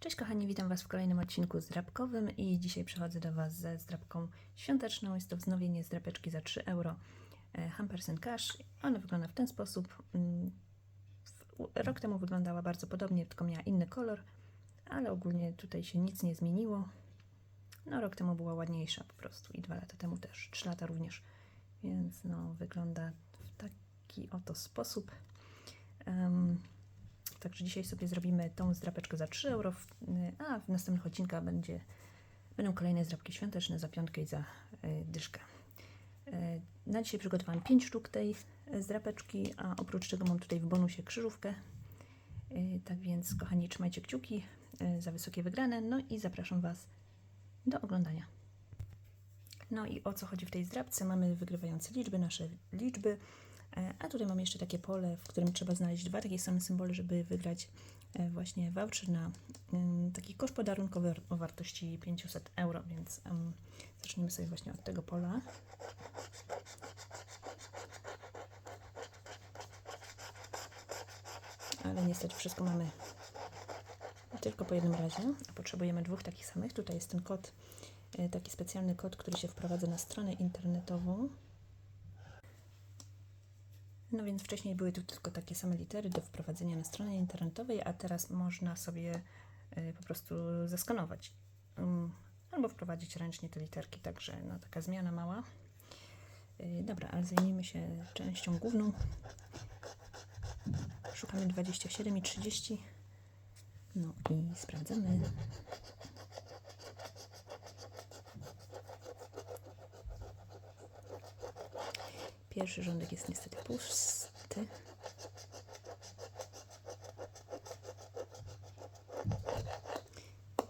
Cześć kochani, witam Was w kolejnym odcinku zdrabkowym i dzisiaj przychodzę do Was ze zdrabką świąteczną. Jest to wznowienie zdrapeczki za 3 euro e, Hampers Cash. Ona wygląda w ten sposób. Mm, Rok temu wyglądała bardzo podobnie, tylko miała inny kolor, ale ogólnie tutaj się nic nie zmieniło. No rok temu była ładniejsza po prostu i dwa lata temu też, trzy lata również, więc no wygląda w taki oto sposób. Em, Także dzisiaj sobie zrobimy tą zdrapeczkę za 3 euro, a w następnych odcinkach będzie, będą kolejne zdrapki świąteczne za piątkę i za y, dyszkę. Y, Na dzisiaj przygotowałam 5 sztuk tej y, zdrapeczki, a oprócz tego mam tutaj w bonusie krzyżówkę. Tak więc, kochani, trzymajcie kciuki za wysokie wygrane, no i zapraszam Was do oglądania. No i o co chodzi w tej zdrabce? Mamy wygrywające liczby, nasze liczby. E, A tutaj mam jeszcze takie pole, w którym trzeba znaleźć dwa takie same symbole, żeby wygrać e, właśnie voucher na taki kosz podarunkowy o wartości 500 euro, więc ym, zaczniemy sobie właśnie od tego pola. Ale niestety wszystko mamy tylko po jednym razie, a potrzebujemy dwóch takich samych. Tutaj jest ten kod, e, taki specjalny kod, który się wprowadza na stronę internetową. No więc wcześniej były tu tylko takie same litery do wprowadzenia na stronie internetowej, a teraz można sobie y, po prostu zeskanować ym, albo wprowadzić ręcznie te literki, także no, taka zmiana mała. Y, Dobra, ale zajmijmy się częścią główną. Szukamy 27 i 30. No i sprawdzamy. Pierwszy rządek jest niestety pusty.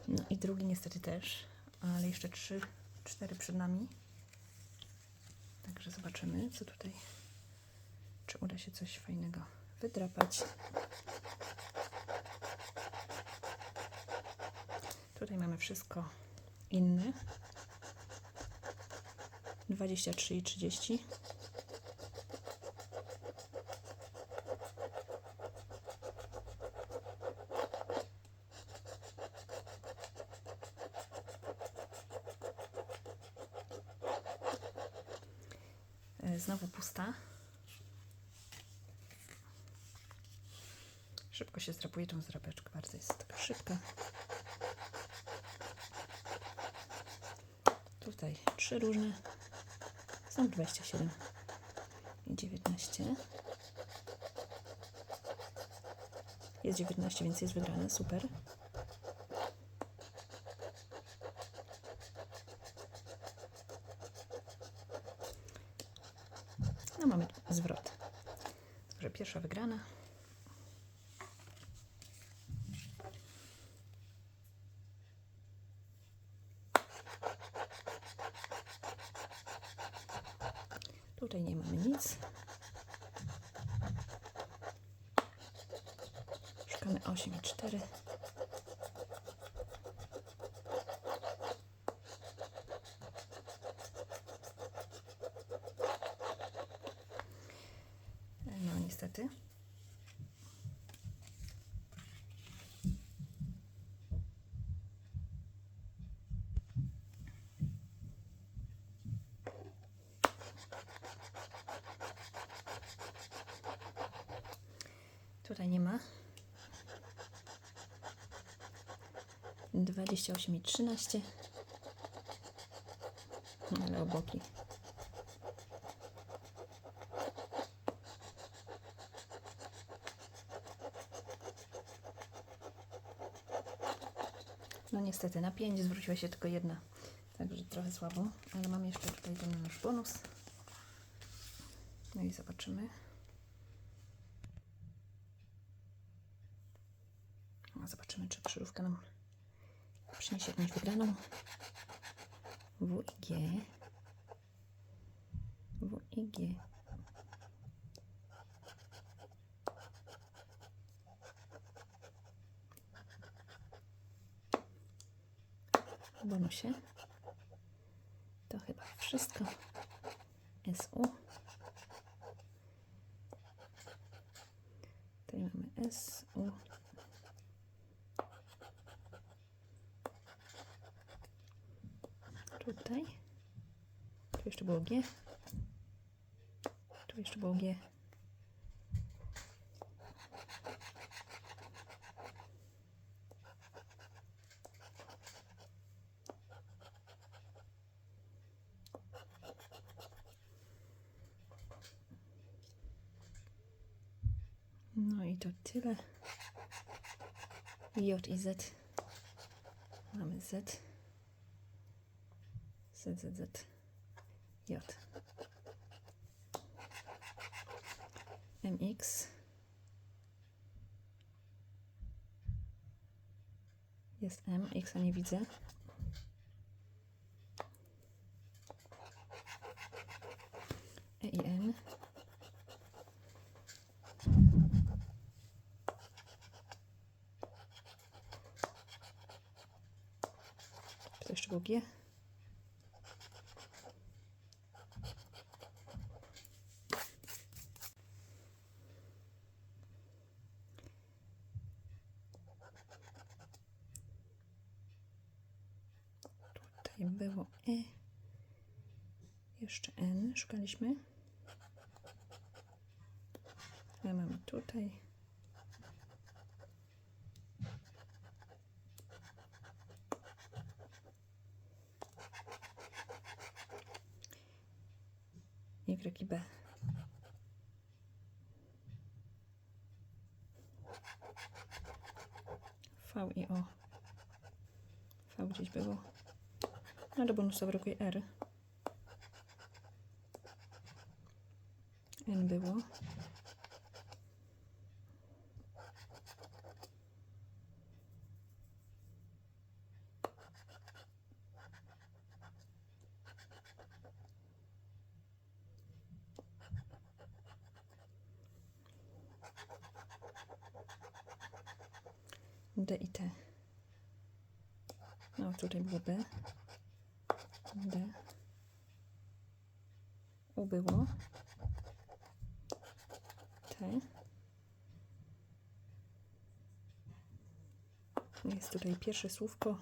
No i drugi niestety też, ale jeszcze trzy, cztery przed nami. Także zobaczymy, co tutaj, czy uda się coś fajnego wydrapać. Tutaj mamy wszystko inne. 23 i 30. E, Znowu pusta. Szybko się zdrapuje tą zdrapeczkę, bardzo jest taka szybka. Tutaj trzy różne. Są 27 i 19. Jest 19, więc jest wygrane, super. No mamy zwrot. Także pierwsza wygrana. Tutaj nie mamy nic. Szukamy 8 i 4. No niestety. Tutaj nie ma. 28 i 13. Ale oboki. No niestety, na 5 zwróciła się tylko jedna. Także trochę słabo, ale mam jeszcze tutaj ten nasz bonus. No i zobaczymy. A krzyżówka nam przyniesie jakąś wygraną. WIG. WIG. W bonusie. To chyba wszystko. SU. Tutaj mamy SU. Tutaj. Tu jeszcze było G. Tu jeszcze było G. No i to tyle. J i Z. Mamy Z. Z, Z, Z. J. MX. Jest M, X nie widzę. E i N. Czy jeszcze było G? Tutaj było E. Jeszcze N szukaliśmy. Ale mamy tutaj. Y i B. V i O. V gdzieś było. No do bonusa brakuje R. N było. D i T. No, tutaj było B. D. U było. T. Jest tutaj pierwsze słówko.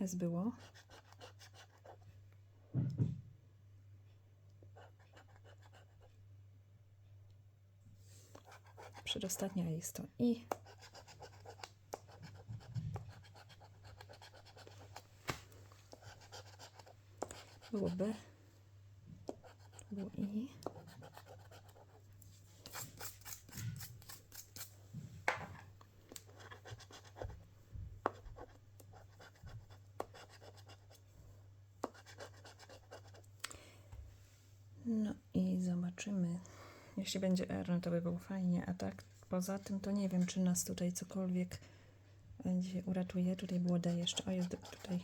S było. Przedostatnia jest to I. Było B. I. No i zobaczymy. Jeśli będzie R, no to by było fajnie, a tak poza tym to nie wiem, czy nas tutaj cokolwiek będzie uratuje. Tutaj było D jeszcze. O, jest tutaj.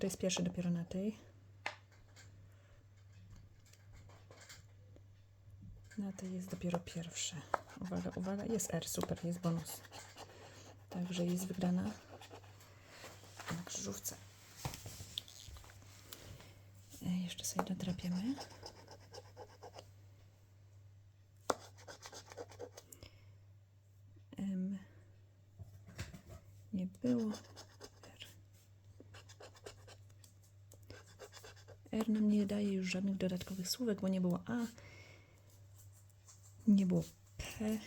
To jest pierwszy dopiero na tej. Na tej jest dopiero pierwsze. Uwaga, uwaga, jest R, super, jest bonus. Także jest wygrana na krzyżówce. E, Jeszcze sobie dodrapiemy. M nie było. R. R nam nie daje już żadnych dodatkowych słówek, bo nie było A. Nie było P.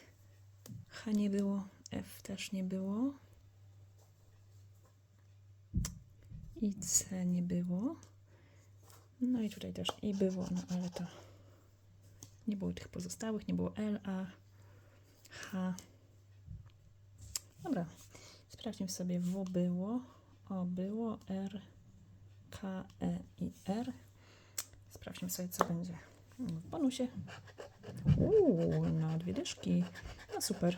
H nie było. F też nie było. I C nie było. No i tutaj też I było, no ale to nie było tych pozostałych. Nie było L, A, H. Dobra. Sprawdźmy sobie. W było. O było. R, K, E i R. Sprawdźmy sobie, co będzie w bonusie. Uuu, na dwie dyszki. No super.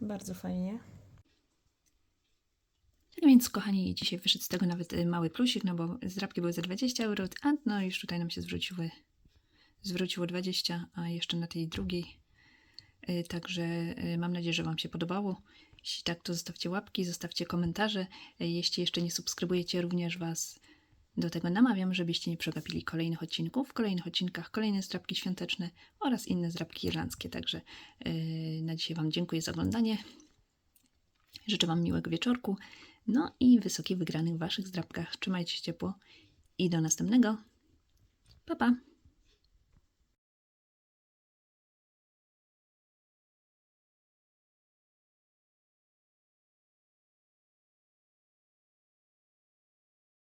Bardzo fajnie. No więc kochani, dzisiaj wyszedł z tego nawet y, mały plusik, no bo zdrabki były za 20 euro, a no już tutaj nam się zwróciły, zwróciło 20, a jeszcze na tej drugiej. Y, Także y, mam nadzieję, że Wam się podobało. Jeśli tak, to zostawcie łapki, zostawcie komentarze. Jeśli jeszcze nie subskrybujecie, również Was do tego namawiam, żebyście nie przegapili kolejnych odcinków. W kolejnych odcinkach kolejne zdrabki świąteczne oraz inne zdrabki irlandzkie. Także yy, na dzisiaj Wam dziękuję za oglądanie. Życzę Wam miłego wieczorku, no i wysokich wygranych w Waszych zdrabkach. Trzymajcie się ciepło i do następnego. Pa, pa!